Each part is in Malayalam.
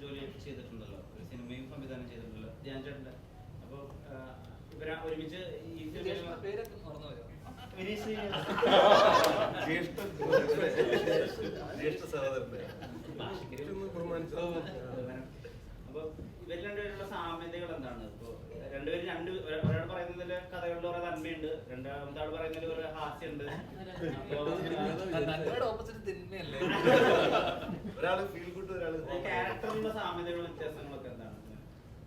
ജോലി ചെയ്തിട്ടുണ്ടല്ലോ. ഒരു സിനിമയും സംവിധാനം ചെയ്തിട്ടുണ്ടല്ലോ. ധ്യാൻ ചേട്ടന്റെ. അപ്പോൾ ഇവരാ ഒരുമിച്ച് ഈ പേരൊക്കെ മറന്നു വിനീഷ് ജ്യേഷ്ഠ. അപ്പൊ ഇവർ രണ്ടുപേരുള്ള സാമ്യതകൾ എന്താണ്? ഇപ്പൊ രണ്ടുപേരും രണ്ട് ഒരാ- ഒരാൾ പറയുന്നതിൽ കഥകളിൽ കുറെ നന്മയുണ്ട് രണ്ടാമത്തെ ആൾ പറയുന്നതിൽ കുറെ ഹാസ്യമുണ്ട് ഒരാൾ ഫീൽ ഗുഡ് ഒരാൾ ക്യാരക്ടറിലുള്ള സാമ്യതകളും വ്യത്യാസങ്ങളൊക്കെ എന്താണ്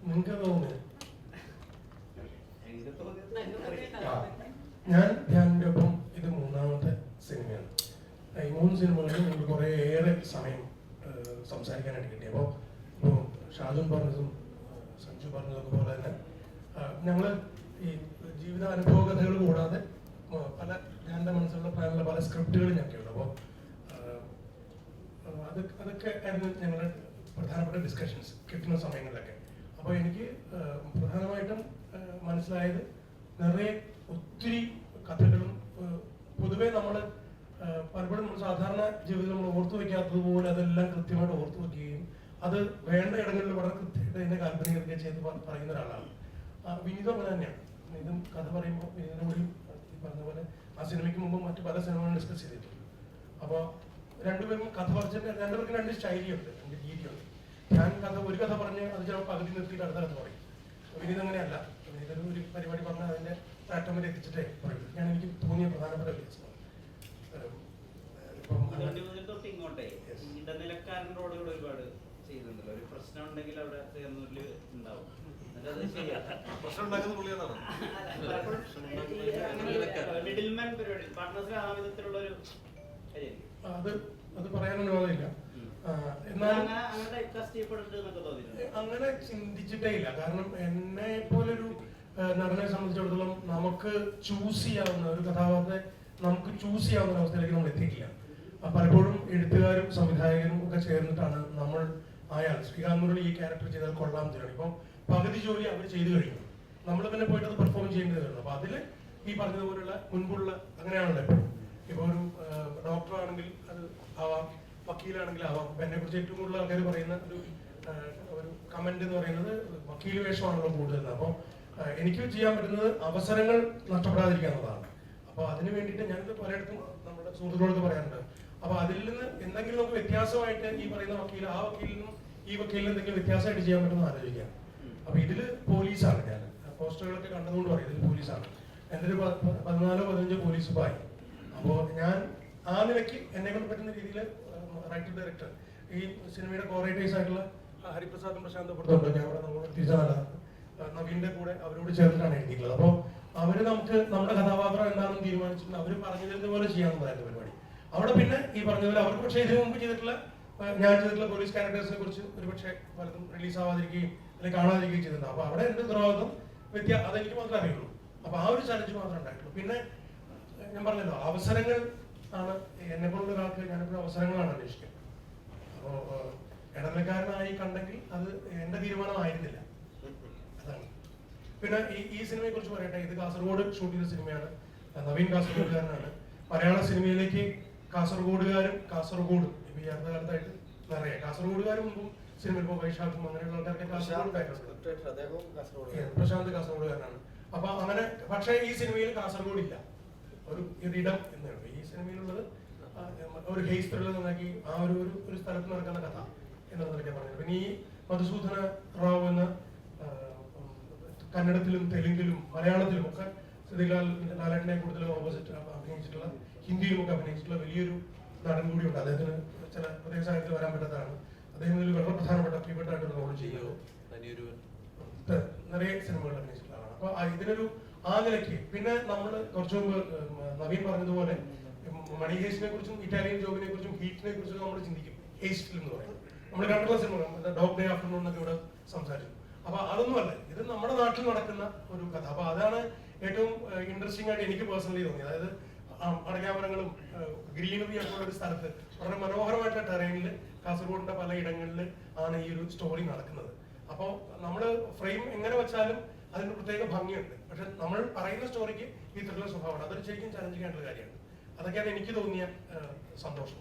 നിങ്ങൾക്ക് തോന്നുന്നു എനിക്ക് തോന്നിയത് ഞാൻ ധ്യാനിന്റെ ഒപ്പം ഇത് മൂന്നാമത്തെ സിനിമയാണ്. ഈ മൂന്ന് സിനിമകളിൽ നമുക്ക് കുറേ ഏറെ സമയം സംസാരിക്കാനായിട്ട് കിട്ടി. അപ്പോൾ ഇപ്പോൾ ഷാജുൻ പറഞ്ഞതും സഞ്ജു പറഞ്ഞതൊക്കെ പോലെ തന്നെ ഞങ്ങൾ ഈ ജീവിത അനുഭവ കഥകൾ കൂടാതെ പല ഞാൻ മനസ്സിലുള്ള പല പല സ്ക്രിപ്റ്റുകളും കേട്ടു. അപ്പോൾ അത് അതൊക്കെ ആയിരുന്നു ഞങ്ങളുടെ പ്രധാനപ്പെട്ട ഡിസ്കഷൻസ് കിട്ടുന്ന സമയങ്ങളിലൊക്കെ. അപ്പോൾ എനിക്ക് പ്രധാനമായിട്ടും മനസ്സിലായത് നിറയെ ഒത്തിരി കഥകളും പൊതുവേ നമ്മൾ പലപ്പോഴും നമ്മൾ സാധാരണ ജീവിതത്തിൽ നമ്മൾ ഓർത്തു വയ്ക്കാത്തതുപോലെ അതെല്ലാം കൃത്യമായിട്ട് ഓർത്തു വയ്ക്കുകയും അത് വേണ്ട ഇടങ്ങളിൽ വളരെ കൃത്യമായിട്ട് അതിനെ കാൽപ്പനികത ചെയ്ത് പറയുന്ന ഒരാളാണ്. വിനീത പോലെ തന്നെയാണ്. ഇതും കഥ പറയുമ്പോൾ വിനീതിനെ കൂടി പറഞ്ഞ പോലെ ആ സിനിമയ്ക്ക് മുമ്പ് മറ്റു പല സിനിമകളും ഡിസ്കസ് ചെയ്തിട്ടുണ്ട്. അപ്പോൾ രണ്ടുപേരും കഥ പറഞ്ഞിട്ട് രണ്ടുപേർക്കും രണ്ട് ശൈലിയുണ്ട് രണ്ട് രീതിയുണ്ട്. ഞാൻ കഥ ഒരു കഥ പറഞ്ഞ് അത് ചിലപ്പോൾ പകുതി നിർത്തിയിട്ട് അടുത്ത കഥ പറയും. വിനീത് അങ്ങനെയല്ല. വിനീത് ഒരു പരിപാടി പറഞ്ഞാൽ അതിന്റെ താറ്റം വരെ എത്തിച്ചിട്ടേ പറയും ഞാൻ എനിക്ക് തോന്നിയ പ്രധാനപ്പെട്ട വ്യത്യാസമാണ് തൊട്ട് ഇങ്ങോട്ടേ. ഒരുപാട് ചെയ്യുന്നുണ്ടല്ലോ ഒരു പ്രശ്നം ഉണ്ടെങ്കിൽ അവിടെ ഉണ്ടാവും. മിഡിൽമാൻ പരിപാടി. പാർട്ട്നേഴ്സിൽ ആ വിധത്തിലുള്ള ഒരു അത് അത് പറയാനൊന്നും ഇല്ല അങ്ങനെ ചിന്തിച്ചിട്ടേ ഇല്ല കാരണം എന്നെ പോലൊരു നടനെ സംബന്ധിച്ചിടത്തോളം നമുക്ക് ചൂസ് ചെയ്യാവുന്ന ഒരു കഥാപാത്രത്തെ നമുക്ക് ചൂസ് ചെയ്യാവുന്ന ഒരു അവസ്ഥയിലേക്ക് നമ്മൾ എത്തിക്കില്ല പലപ്പോഴും എഴുത്തുകാരും സംവിധായകരും ഒക്കെ ചേർന്നിട്ടാണ് നമ്മൾ അയാൾ ശ്രീകാന്ത് മുരളി ഈ ക്യാരക്ടർ ചെയ്താൽ കൊള്ളാം തരാണ് ഇപ്പം പകുതി ജോലി അവർ ചെയ്തു കഴിഞ്ഞു. നമ്മൾ പിന്നെ പോയിട്ട് അത് പെർഫോം ചെയ്യേണ്ടി വരുന്നു. അപ്പൊ അതിൽ ഈ പറഞ്ഞതുപോലുള്ള മുൻപുള്ള അങ്ങനെയാണല്ലോ ഇപ്പൊ. ഒരു ഡോക്ടർ ആണെങ്കിൽ അത് ആവാം. അപ്പൊ എന്നെ കുറിച്ച് ഏറ്റവും കൂടുതൽ ആൾക്കാർ പറയുന്ന ഒരു ഒരു കമന്റ് എന്ന് പറയുന്നത് വക്കീൽ വേഷമാണല്ലോ കൂടുതൽ അപ്പോൾ എനിക്ക് ചെയ്യാൻ പറ്റുന്നത് അവസരങ്ങൾ നഷ്ടപ്പെടാതിരിക്കുക എന്നുള്ളതാണ്. അപ്പോൾ അതിന് വേണ്ടിയിട്ട് ഞാനിത് പലയിടത്തും നമ്മുടെ സുഹൃത്തുക്കളോട് പറയാറുണ്ട്. അപ്പൊ അതിൽ നിന്ന് എന്തെങ്കിലും നമുക്ക് വ്യത്യാസമായിട്ട് ഈ പറയുന്ന വക്കീൽ ആ വക്കീലിനും ഈ വക്കീലിനും എന്തെങ്കിലും വ്യത്യാസമായിട്ട് ചെയ്യാൻ പറ്റുമെന്ന് ആലോചിക്കാം. അപ്പൊ ഇതിൽ പോലീസാണ് ഞാൻ പോസ്റ്ററുകളൊക്കെ കണ്ടതുകൊണ്ട് പറയും ഇതിൽ പോലീസാണ്. എന്റെ ഒരു പതിനാലോ പതിനഞ്ചോ പോലീസ് പായി. അപ്പോൾ ഞാൻ ആ നിലയ്ക്ക് എന്നെ കൊണ്ട് പറ്റുന്ന രീതിയിൽ റൈറ്റർ ഡയറക്ടർ ഈ സിനിമയുടെ കോറേറ്റേഴ്സ് ആയിട്ടുള്ള ഹരിപ്രസാദും പ്രശാന്ത് പുറത്തുണ്ട് ഞാൻ ഇവിടെ നമ്മളോട് തിരിച്ചാണ് നവീന്റെ കൂടെ അവരോട് ചേർന്നിട്ടാണ് എഴുതിയിട്ടുള്ളത്. അപ്പോൾ അവർ നമുക്ക് നമ്മുടെ കഥാപാത്രം എന്താണെന്ന് തീരുമാനിച്ചിട്ടുണ്ട്. അവർ പറഞ്ഞു തരുന്ന പോലെ ചെയ്യാമെന്നതായിരുന്നു പരിപാടി. അവിടെ പിന്നെ ഈ പറഞ്ഞതുപോലെ അവർക്ക് പക്ഷേ ഇതിനു മുമ്പ് ചെയ്തിട്ടുള്ള ഞാൻ ചെയ്തിട്ടുള്ള പോലീസ് ക്യാരക്ടേഴ്സിനെ കുറിച്ച് ഒരുപക്ഷെ പലതും റിലീസ് ആവാതിരിക്കുകയും അല്ലെങ്കിൽ കാണാതിരിക്കുകയും ചെയ്തിട്ടുണ്ട്. അപ്പോൾ അവിടെ എന്റെ ഉത്തരവാദിത്വം? വ്യത്യാ അതെനിക്ക് മാത്രമേ അറിയുള്ളൂ. അപ്പോൾ ആ ഒരു ചലഞ്ച് മാത്രമേ ഉണ്ടായിട്ടുള്ളൂ. പിന്നെ ഞാൻ പറഞ്ഞല്ലോ അവസരങ്ങൾ ആണ് എന്നെ പോലുള്ള ഒരാൾക്ക് ഞാനിപ്പോൾ അവസരങ്ങളാണ് അന്വേഷിക്കുന്നത്. അപ്പോ ഇടനിലക്കാരനായി കണ്ടെങ്കിൽ അത് എന്റെ തീരുമാനമായിരുന്നില്ല. അതാണ്. പിന്നെ ഈ ഈ സിനിമയെ കുറിച്ച് പറയട്ടെ ഇത് കാസർഗോഡ് ഷൂട്ട് ചെയ്ത സിനിമയാണ്. നവീൻ കാസർഗോഡുകാരനാണ്. മലയാള സിനിമയിലേക്ക് കാസർഗോഡുകാരും കാസർഗോഡും ഇപ്പൊ ഈ അടുത്ത കാലത്തായിട്ട് നിറയെ കാസർഗോഡുകാരും മുമ്പും സിനിമയിൽ ഇപ്പോൾ വൈശാഖും അങ്ങനെയുള്ള ആൾക്കാർക്ക് കാസർഗോഡ് പ്രശാന്ത് കാസർഗോഡുകാരനാണ്. അപ്പൊ അങ്ങനെ പക്ഷേ ഈ സിനിമയിൽ കാസർഗോഡ് ഇല്ല ഒരു കിരീടം എന്നുള്ളത് ഈ സിനിമയിലുള്ളത് ഒരു ഹെയ്സ് ത്രില്ലർ നന്നാക്കി ആ ഒരു ഒരു സ്ഥലത്ത് നടക്കുന്ന കഥ എന്നുള്ളതൊക്കെ പറഞ്ഞത് പിന്നെ ഈ മധുസൂദന റാവു എന്ന കന്നഡത്തിലും തെലുങ്കിലും മലയാളത്തിലും ഒക്കെ ശ്രീലാൽ ലാലേട്ടനെ കൂടുതൽ ഓപ്പോസിറ്റ് അഭിനയിച്ചിട്ടുള്ള ഹിന്ദിയിലും ഒക്കെ അഭിനയിച്ചിട്ടുള്ള വലിയൊരു നടൻ കൂടിയുണ്ട്. അദ്ദേഹത്തിന് ചില പ്രത്യേക സാഹചര്യത്തിൽ വരാൻ പറ്റാത്തതാണ്. അദ്ദേഹം ഇതിൽ വളരെ പ്രധാനപ്പെട്ട പ്രിയപ്പെട്ടായിട്ടൊരു റോൾ ഇപ്പൊ നിറയെ സിനിമകൾ അഭിനയിച്ചിട്ടുള്ള ആളാണ്. അപ്പൊ ഇതിനൊരു ആ പിന്നെ നമ്മൾ കുറച്ചു മുമ്പ് നവീൻ പറഞ്ഞതുപോലെ മണികേഷിനെ കുറിച്ചും ഇറ്റാലിയൻ ജോബിനെ കുറിച്ചും ഹീറ്റിനെ കുറിച്ചും നമ്മൾ ചിന്തിക്കും. ഹേസ്റ്റ് എന്ന് പറയുന്നത്. നമ്മൾ കണ്ടുള്ള സിനിമ ഡോഗ് ഡേ ആഫ്റ്റർനൂൺ എന്നൊക്കെ ഇവിടെ സംസാരിച്ചു. അപ്പൊ അതൊന്നും അല്ല. ഇത് നമ്മുടെ നാട്ടിൽ നടക്കുന്ന ഒരു കഥ. അപ്പൊ അതാണ് ഏറ്റവും ഇൻട്രസ്റ്റിംഗ് ആയിട്ട് എനിക്ക് പേഴ്സണലി തോന്നി അതായത് അടയാമരങ്ങളും ഗ്രീനറി ഉള്ള ഒരു സ്ഥലത്ത് വളരെ മനോഹരമായിട്ടുള്ള ടെറൈനിൽ കാസർഗോഡിന്റെ പല ഇടങ്ങളിൽ ആണ് ഈ ഒരു സ്റ്റോറി നടക്കുന്നത്. അപ്പോൾ നമ്മൾ ഫ്രെയിം എങ്ങനെ വെച്ചാലും അതിന് പ്രത്യേക ഭംഗിയുണ്ട്. പക്ഷെ നമ്മൾ പറയുന്ന സ്റ്റോറിക്ക് ഈ ത്രില്ലർ സ്വഭാവമാണ് അതൊരു ശരിക്കും ചലഞ്ചിങ് ആയിട്ടുള്ള കാര്യമാണ്. അതൊക്കെയാണ് എനിക്ക് തോന്നിയ സന്തോഷം.